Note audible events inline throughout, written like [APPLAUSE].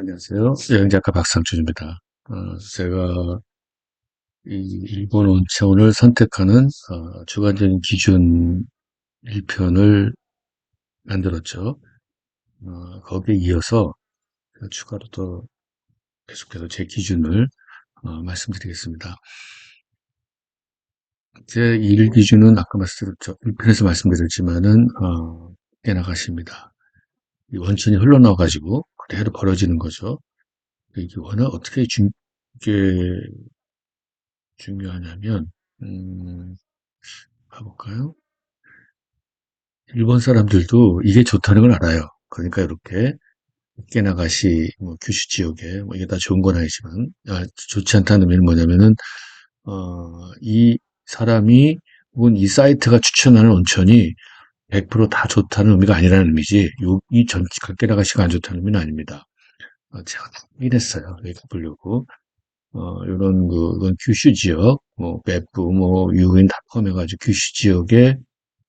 안녕하세요. 여행작가 박상준입니다. 어, 제가 이 일본 온천을 선택하는 어, 주관적인 기준 1편을 만들었죠. 어, 거기에 이어서 추가로 또 계속해서 제 기준을 어, 말씀드리겠습니다. 제1 기준은 아까 말씀드렸죠. 1편에서 말씀드렸지만은 어, 깨나가십니다. 원천이 흘러나와가지고 그대로 벌어지는 거죠. 워낙 어떻게 중, 중요하냐면, 음, 가볼까요? 일본 사람들도 이게 좋다는 걸 알아요. 그러니까 이렇게 깨나가시, 뭐 규슈 지역에 뭐 이게 다 좋은 건 아니지만 아, 좋지 않다는 의미는 뭐냐면은 어, 이 사람이 혹은 이 사이트가 추천하는 온천이 100%다 좋다는 의미가 아니라는 의미지 요, 이 전체 각계나가시가 안 좋다는 의미는 아닙니다. 어, 제가 확인했어요. 여기 보려고. 어, 이런 그, 이건 규슈 지역, 뭐, 베프, 뭐, 유인 다 포함해가지고 규슈 지역에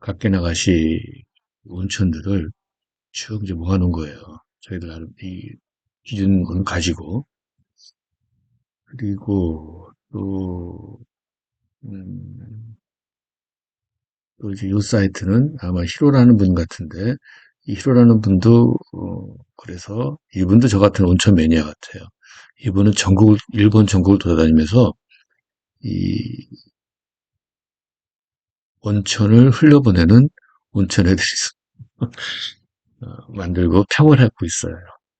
각계나가시 온천들을 쭉 이제 모아놓은 거예요. 저희들 나름 이 기준을 가지고. 그리고 또, 음, 또 이 사이트는 아마 히로라는 분 같은데, 이 히로라는 분도, 어, 그래서 이분도 저 같은 온천 매니아 같아요. 이분은 전국, 일본 전국을 돌아다니면서 이 온천을 흘려보내는 온천 애들이 [LAUGHS] 어, 만들고 평을 하고 있어요.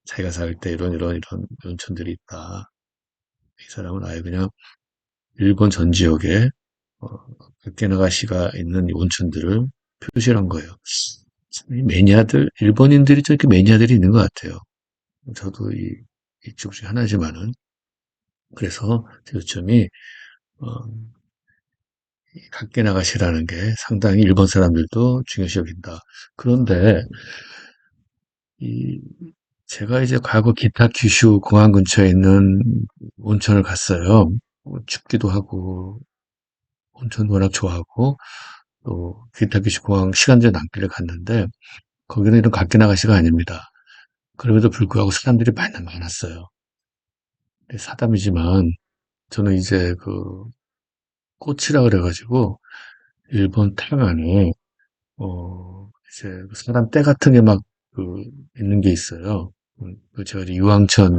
자기가 살 때 이런 이런 이런 온천들이 있다. 이 사람은 아예 그냥 일본 전 지역에 어, 백개나가 시가 있는 온천들을 표시를 한 거예요. 이 매니아들, 일본인들이 저렇게 매니아들이 있는 것 같아요. 저도 이, 이쪽 중에 하나지만은. 그래서 요점이, 어, 각계 나가시라는 게 상당히 일본 사람들도 중요시 여긴다. 그런데, 이, 제가 이제 과거 기타 규슈 공항 근처에 있는 온천을 갔어요. 춥기도 하고, 온천 워낙 좋아하고, 또 기타 규슈 공항 시간제 남길래 갔는데, 거기는 이런 각계 나가시가 아닙니다. 그럼에도 불구하고 사람들이 많이 많았어요. 사담이지만 저는 이제 그 꽃이라 그래가지고 일본 태안에 어 이제 그 사람 때 같은 게 막 그 있는 게 있어요. 그 제가 유황천에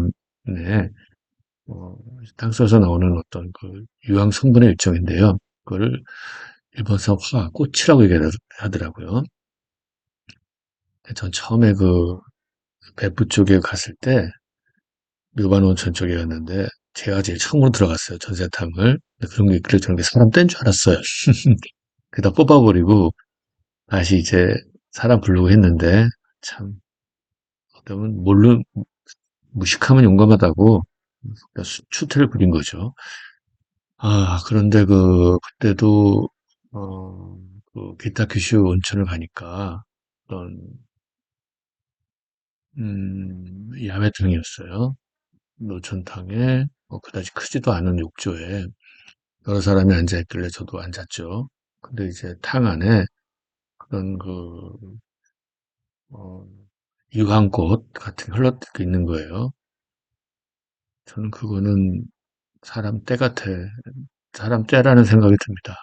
어 땅속에서 나오는 어떤 그 유황 성분의 일종인데요. 그거를 일본서 화 꽃이라고 얘기하더라고요. 전 처음에 그 배프 쪽에 갔을 때 묘반 온천 쪽에 갔는데 제가 제일 처음으로 들어갔어요. 전세탕을. 그런 게 있길래 게 사람 뗀 줄 알았어요. [LAUGHS] 그다 뽑아버리고 다시 이제 사람 부르고 했는데 참 어쩌면 모르 무식하면 용감하다고 추태를 부린 거죠. 아 그런데 그 그때도 어, 그 기타 규슈 온천을 가니까 어떤 음, 야매탕이었어요. 노천탕에 뭐 그다지 크지도 않은 욕조에 여러 사람이 앉아 있길래 저도 앉았죠. 근데 이제 탕 안에 그런 그, 어, 유황꽃 같은 게 흘러들고 있는 거예요. 저는 그거는 사람 때 같아. 사람 때라는 생각이 듭니다.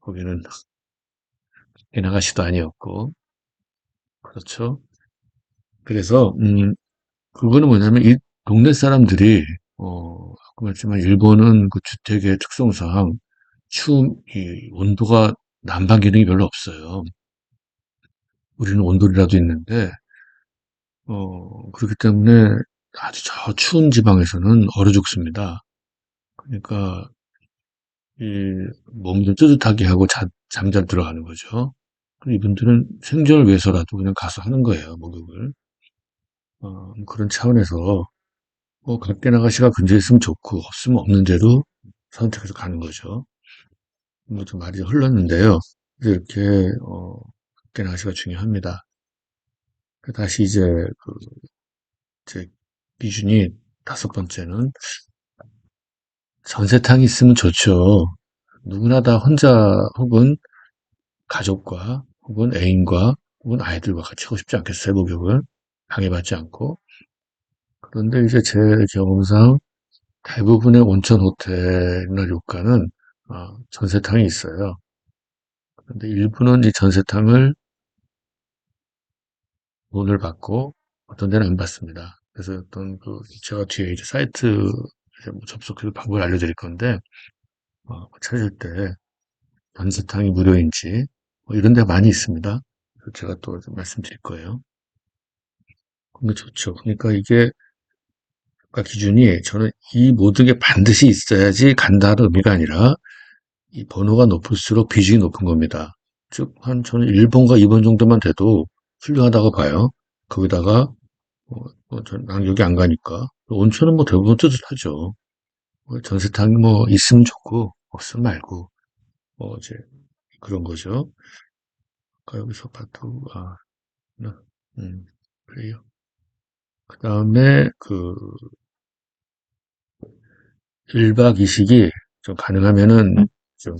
거기는 개나가시도 아니었고. 그렇죠. 그래서, 음, 그거는 뭐냐면 이 동네 사람들이 어, 아까 말했지만 일본은 그 주택의 특성상 추운 이 온도가 난방 기능이 별로 없어요. 우리는 온돌이라도 있는데 어, 그렇기 때문에 아주 저 추운 지방에서는 얼어 죽습니다. 그러니까 이몸좀 뜨뜻하게 하고 자, 잠잘 들어가는 거죠. 이분들은 생존을 위해서라도 그냥 가서 하는 거예요, 목욕을. 어, 그런 차원에서 뭐 각계 나가 시가 근처에 있으면 좋고 없으면 없는 대로 선택해서 가는 거죠. 뭐 좀 말이 흘렀는데요. 이렇게 어, 각계 나가 시가 중요합니다. 다시 이제 그 제 기준이 다섯 번째는 전세탕이 있으면 좋죠. 누구나 다 혼자 혹은 가족과 혹은 애인과 혹은 아이들과 같이 하고 싶지 않겠어요, 목욕을 방해받지 않고 그런데 이제 제 경험상 대부분의 온천 호텔이나 료칸은 어, 전세탕이 있어요. 근데 일부는 이 전세탕을 돈을 받고 어떤 데는 안 받습니다. 그래서 어떤 그 제가 뒤에 이제 사이트 이제 뭐 접속해서 방법을 알려드릴 건데 어, 찾을 때 전세탕이 무료인지 뭐 이런 데가 많이 있습니다. 제가 또 말씀드릴 거예요. 그게 좋죠. 그러니까 이게 가 기준이 저는 이 모든 게 반드시 있어야지 간다는 의미가 아니라 이 번호가 높을수록 비중이 높은 겁니다. 즉, 한 저는 1번과 2번 정도만 돼도 훌륭하다고 봐요. 거기다가 어, 어, 전, 난 여기 안 가니까 온천은 뭐 대부분 뜨뜻하죠. 뭐 전세탕이 뭐 있으면 좋고 없으면 말고 뭐 이제 그런 거죠. 그러니까 여기서 봐도 아, 네. 음, 그래요. 그 다음에 그 1박 2식이 좀 가능하면은 좀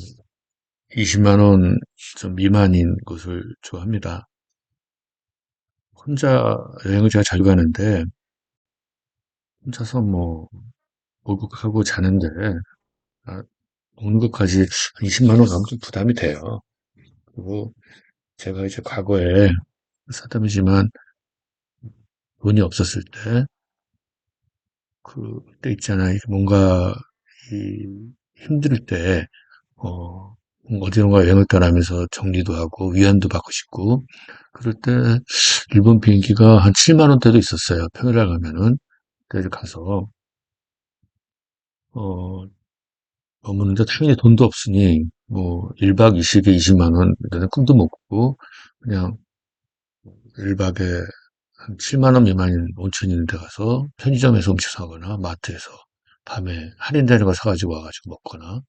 20만 원 좀 미만인 곳을 좋아합니다. 혼자 여행을 제가 자주 가는데 혼자서 뭐 목욕하고 자는데 아, 먹는 것까지 20만 원 가면 좀 부담이 돼요. 그리고 제가 이제 과거에 사담이지만 돈이 없었을 때 그때 있잖아 요. 뭔가 이 힘들 때 어, 어디론가 여행을 떠나면서 정리도 하고 위안도 받고 싶고 그럴 때 일본 비행기가 한 7만 원대도 있었어요. 평일날 가면은 그래서 가서 어 머무는데 당연히 돈도 없으니 뭐 1박 2식에 20만 원 이런 꿈도 못 꾸고 그냥 1박에 한 7만 원 미만인 온천 있는 데 가서 편의점에서 음식 사거나 마트에서 밤에 할인되는 거 사가지고 와가지고 먹거나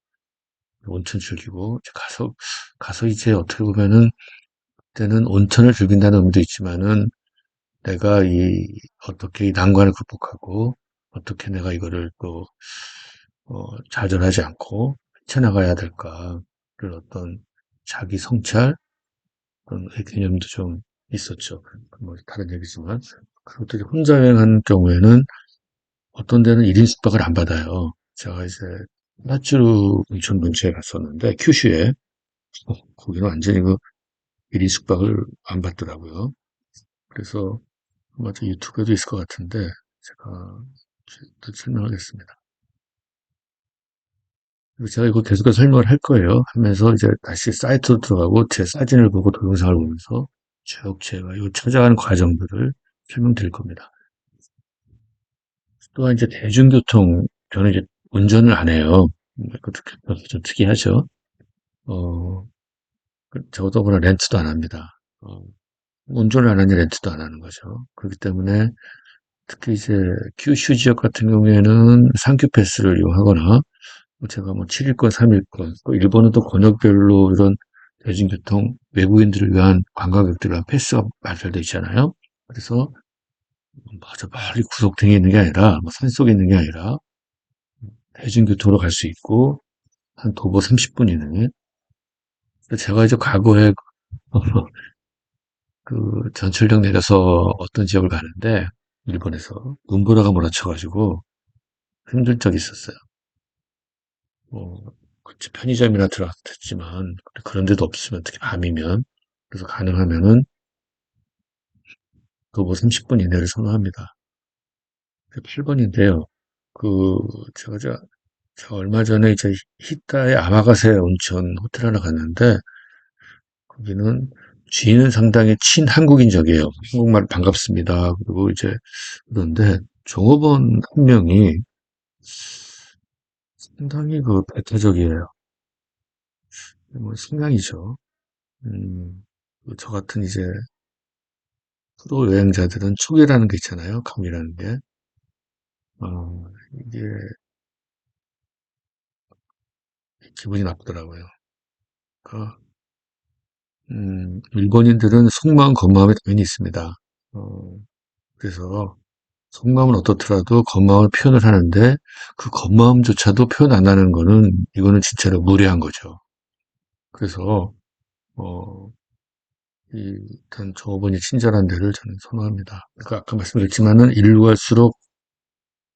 온천 즐기고 이제 가서 가서 이제 어떻게 보면은 그때는 온천을 즐긴다는 의미도 있지만은 내가 이 어떻게 이 난관을 극복하고 어떻게 내가 이거를 또 어, 좌절하지 않고 헤쳐나가야 될까를 어떤 자기 성찰 그런 개념도 좀 있었죠. 뭐 다른 얘기지만 그리고 또 이제 혼자 여행하는 경우에는 어떤 데는 1인 숙박을 안 받아요. 제가 이제 나츠루 온천 근처에 갔었는데 큐슈에 어, 거기는 완전히 그 1인 숙박을 안 받더라고요. 그래서 저 유튜브에도 있을 것 같은데 제가 또 설명하겠습니다. 그리고 제가 이거 계속해서 설명을 할 거예요. 하면서 이제 다시 사이트로 들어가고 제 사진을 보고 동영상을 보면서 쭉 제가 이 찾아가는 과정들을 설명드릴 겁니다. 또한 이제 대중교통, 저는 이제 운전을 안 해요. 그것도 좀 특이하죠. 어, 그 저더구나 렌트도 안 합니다. 어, 운전을 안 하니 렌트도 안 하는 거죠. 그렇기 때문에 특히 이제 큐슈 지역 같은 경우에는 상큐 패스를 이용하거나 뭐 제가 뭐 7일권, 3일권, 또 일본은 또 권역별로 이런 대중교통 외국인들을 위한 관광객들을 위한 패스가 발달되어 있잖아요. 그래서 맞아 멀리 구석탱이 있는 게 아니라 뭐 산속에 있는 게 아니라 대중교통으로 갈 수 있고 한 도보 30분 이내. 제가 이제 과거에 [LAUGHS] 그 전철역 내려서 어떤 지역을 가는데 일본에서 눈보라가 몰아쳐가지고 힘든 적이 있었어요. 뭐 그치, 편의점이나 들어갔지만 그런 데도 없으면 특히 밤이면 그래서 가능하면은 도보 30분 이내를 선호합니다. 8번인데요. 그 제가 저, 저 얼마 전에 이제 히타의 아마가세 온천 호텔 하나 갔는데 거기는 주인은 상당히 친한국인적이에요. 한국말 반갑습니다. 그리고 이제 그런데 종업원 한 명이 상당히 그 배타적이에요. 뭐 신앙이죠. 음, 그저 같은 이제 프로 여행자들은 촉이라는 게 있잖아요. 감이라는 게. 어, 이게 기분이 나쁘더라고요. 그, 음, 일본인들은 속마음, 겉마음이 당연히 있습니다. 어, 그래서 속마음은 어떻더라도 겉마음을 표현을 하는데 그 겉마음조차도 표현 안 하는 거는 이거는 진짜로 무례한 거죠. 그래서 어, 이 일단 종업원이 친절한 데를 저는 선호합니다. 그러니까 아까 말씀드렸지만은 일로 갈수록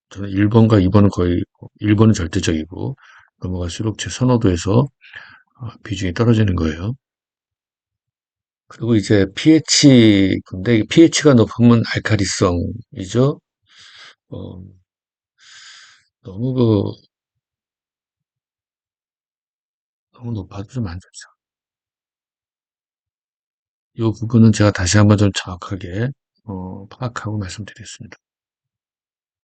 저는 1번과 2번은 거의 1번은 절대적이고 넘어갈수록 제 선호도에서 어, 비중이 떨어지는 거예요. 그리고 이제 pH 근데 pH가 높으면 알카리성이죠. 어, 너무 그 너무 높아도 좀 안 좋죠. 이 부분은 제가 다시 한번 좀 정확하게 어, 파악하고 말씀드리겠습니다.